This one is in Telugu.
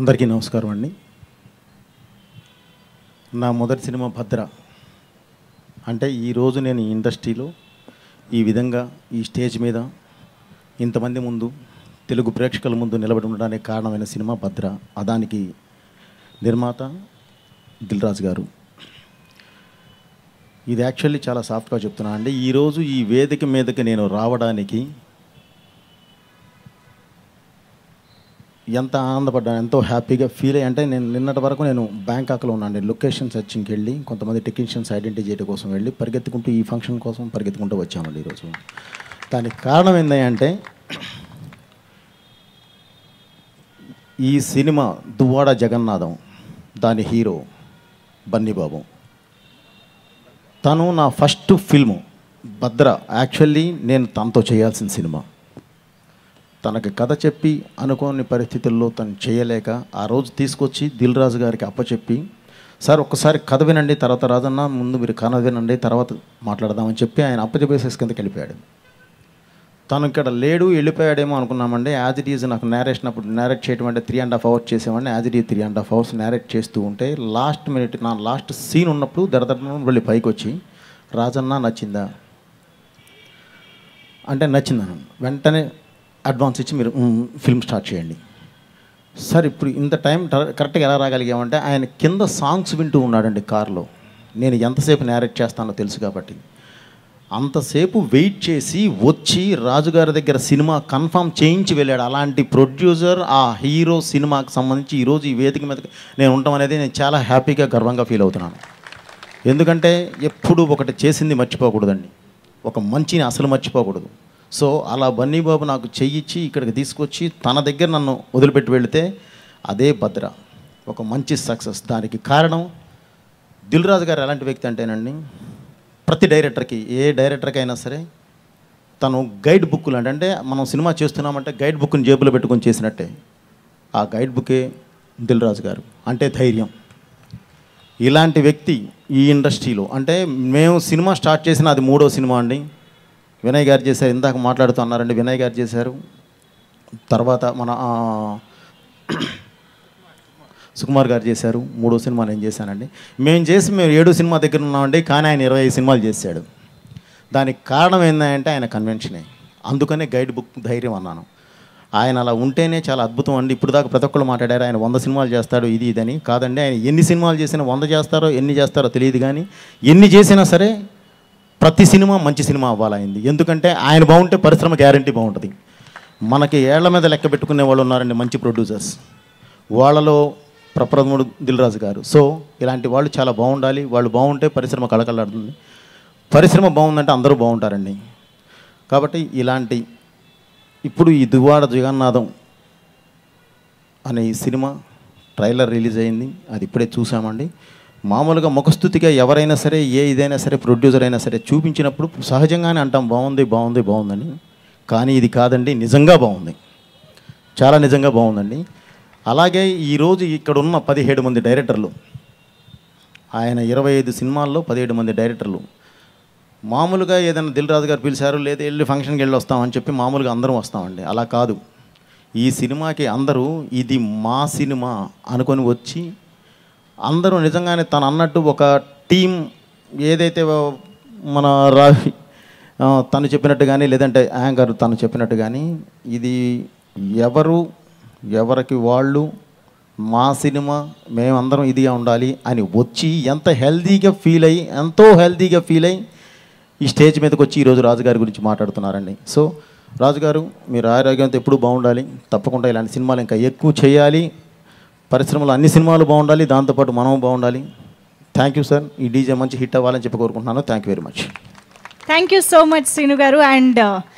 అందరికీ నమస్కారం అండి. నా మొదటి సినిమా భద్ర. అంటే ఈరోజు నేను ఈ ఇండస్ట్రీలో ఈ విధంగా ఈ స్టేజ్ మీద ఇంతమంది ముందు తెలుగు ప్రేక్షకుల ముందు నిలబడి ఉండడానికి కారణమైన సినిమా భద్ర. అదానికి నిర్మాత దిల్రాజ్ గారు. ఇది యాక్చువల్లీ చాలా సాఫ్ట్గా చెప్తున్నా అండి. ఈరోజు ఈ వేదిక మీదకి నేను రావడానికి ఎంత ఆనందపడ్డాను ఎంతో హ్యాపీగా ఫీల్ అయ్యి అంటే నేను నిన్నటి వరకు నేను బ్యాంకాక్లో ఉన్నాను. లొకేషన్ సెర్చింగ్కి వెళ్ళి కొంతమంది టెక్నీషియన్స్ ఐడెంటిటీ చేయడం కోసం వెళ్ళి పరిగెత్తుకుంటూ ఈ ఫంక్షన్ కోసం పరిగెత్తుకుంటూ వచ్చామండి ఈరోజు. దానికి కారణం ఏంటంటే ఈ సినిమా దువ్వాడ జగన్నాథం దాని హీరో బన్నీబాబు. తను నా ఫస్ట్ ఫిల్ము భద్ర. యాక్చువల్లీ నేను తనతో చేయాల్సిన సినిమా. తనకి కథ చెప్పి అనుకోని పరిస్థితుల్లో తను చేయలేక ఆ రోజు తీసుకొచ్చి దిల్ రాజు గారికి అప్పచెప్పి సార్ ఒక్కసారి కథ వినండి తర్వాత రాజన్న ముందు మీరు కథ వినండి తర్వాత మాట్లాడదామని చెప్పి ఆయన అప్పచెప్పేసేసి కిందకి వెళ్ళిపోయాడు. తను ఇక్కడ లేడు వెళ్ళిపోయాడేమో అనుకున్నామండి. యాజ్ ఇట్ ఈజ్ నాకు నేరేషన్ అప్పుడు నేరేట్ చేయడం అంటే త్రీ అండ్ హాఫ్ అవర్స్ చేసేవాడిని. As it is three and half hours narrate చేస్తూ ఉంటే లాస్ట్ మినిట్ నా లాస్ట్ సీన్ ఉన్నప్పుడు దడదడ వెళ్ళి పైకి వచ్చి రాజన్న నచ్చిందా? అంటే నచ్చిందను వెంటనే అడ్వాన్స్ ఇచ్చి మీరు ఫిల్మ్ స్టార్ట్ చేయండి. సార్ ఇప్పుడు ఇంత టైం కరెక్ట్గా ఎలా రాగలిగామంటే ఆయన కింద సాంగ్స్ వింటూ ఉన్నాడండి కార్లో. నేను ఎంతసేపు నేరేట్ చేస్తానో తెలుసు కాబట్టి. అంతసేపు వెయిట్ చేసి వచ్చి రాజుగారి దగ్గర సినిమా కన్ఫామ్ చేయించి వెళ్ళాడు. అలాంటి ప్రొడ్యూసర్ ఆ హీరో సినిమాకి సంబంధించి ఈరోజు ఈ వేదిక మీద నేను ఉండటం అనేది నేను చాలా హ్యాపీగా గర్వంగా ఫీల్ అవుతున్నాను. ఎందుకంటే ఎప్పుడు ఒకటి చేసింది మర్చిపోకూడదండి. ఒక మంచిని అసలు మర్చిపోకూడదు. సో అలా బన్నీ బాబు నాకు చెయ్యిచ్చి ఇక్కడికి తీసుకొచ్చి తన దగ్గర నన్ను వదిలిపెట్టి వెళితే అదే భద్ర. ఒక మంచి సక్సెస్. దానికి కారణం దిల్ రాజు గారు ఎలాంటి వ్యక్తి అంటేనండి ప్రతి డైరెక్టర్కి ఏ డైరెక్టర్కి అయినా సరే తను గైడ్ బుక్లు అంటే అంటే మనం సినిమా చేస్తున్నామంటే గైడ్ బుక్ని జేబులో పెట్టుకొని చేసినట్టే. ఆ గైడ్ బుకే దిల్ రాజు గారు. అంటే ధైర్యం. ఇలాంటి వ్యక్తి ఈ ఇండస్ట్రీలో అంటే మేము సినిమా స్టార్ట్ చేసిన అది మూడో సినిమా అండి. వినయ్ గారు చేశారు ఇందాక మాట్లాడుతూ అన్నారండి వినయ్ గారు చేశారు. తర్వాత మన సుకుమార్ గారు చేశారు మూడో సినిమా నేను చేశానండి. మేము చేసి మేము ఏడు సినిమా దగ్గర ఉన్నామండి కానీ ఆయన ఇరవై ఐదు సినిమాలు చేశాడు. దానికి కారణం ఏంటంటే ఆయన కన్వెన్షనే. అందుకనే గైడ్ బుక్ ధైర్యం అన్నాను. ఆయన అలా ఉంటేనే చాలా అద్భుతం అండి. ఇప్పుడు దాకా ప్రతి ఒక్కళ్ళు మాట్లాడారు ఆయన వంద సినిమాలు చేస్తాడు ఇది ఇదని కాదండి ఆయన ఎన్ని సినిమాలు చేసినా వంద చేస్తారో ఎన్ని చేస్తారో తెలియదు కానీ ఎన్ని చేసినా సరే ప్రతి సినిమా మంచి సినిమా అవ్వాలైంది ఎందుకంటే ఆయన బాగుంటే పరిశ్రమ గ్యారంటీ బాగుంటుంది. మనకి ఏళ్ళ మీద లెక్క పెట్టుకునే వాళ్ళు ఉన్నారండి మంచి ప్రొడ్యూసర్స్. వాళ్ళలో ప్రప్రథముడు దిల్రాజు గారు. సో ఇలాంటి వాళ్ళు చాలా బాగుండాలి. వాళ్ళు బాగుంటే పరిశ్రమ కళకళలాడుతుంది. పరిశ్రమ బాగుందంటే అందరూ బాగుంటారండి. కాబట్టి ఇలాంటి ఇప్పుడు ఈ దువ్వాడ జగన్నాథం అనే ఈ సినిమా ట్రైలర్ రిలీజ్ అయింది. అది ఇప్పుడే చూసామండి. మామూలుగా ముఖస్థుతిగా ఎవరైనా సరే ఏ ఇదైనా సరే ప్రొడ్యూసర్ అయినా సరే చూపించినప్పుడు సహజంగానే అంటాం బాగుంది బాగుంది బాగుందని. కానీ ఇది కాదండి నిజంగా బాగుంది. చాలా నిజంగా బాగుందండి. అలాగే ఈరోజు ఇక్కడ ఉన్న పదిహేడు మంది డైరెక్టర్లు ఆయన ఇరవై ఐదు సినిమాల్లో పదిహేడు మంది డైరెక్టర్లు. మామూలుగా ఏదైనా దిల్ రాజు గారు పిలిచారు లేదా వెళ్ళి ఫంక్షన్కి వెళ్ళి వస్తామని చెప్పి మామూలుగా అందరం వస్తామండి. అలా కాదు. ఈ సినిమాకి అందరూ ఇది మా సినిమా అనుకొని వచ్చి అందరూ నిజంగానే తను అన్నట్టు ఒక టీం ఏదైతే మన రావి తను చెప్పినట్టు కానీ లేదంటే యాంకర్ తను చెప్పినట్టు కానీ ఇది ఎవరు ఎవరికి వాళ్ళు మా సినిమా మేమందరం ఇదిగా ఉండాలి అని వచ్చి ఎంత హెల్తీగా ఫీల్ అయ్యి ఎంతో హెల్తీగా ఫీల్ అయ్యి ఈ స్టేజ్ మీదకి వచ్చి ఈరోజు రాజుగారి గురించి మాట్లాడుతున్నారండి. సో రాజుగారు మీరు ఆరోగ్యంతో ఎప్పుడూ బాగుండాలి. తప్పకుండా ఇలాంటి సినిమాలు ఇంకా ఎక్కువ చేయాలి. పరిశ్రమలో అన్ని సినిమాలు బాగుండాలి దాంతోపాటు మనం బాగుండాలి. థ్యాంక్ యూ సార్ ఈ డీజే మంచి హిట్ అవ్వాలని చెప్పి కోరుకుంటున్నాను. Thank you very much thank you so much Srinu garu. And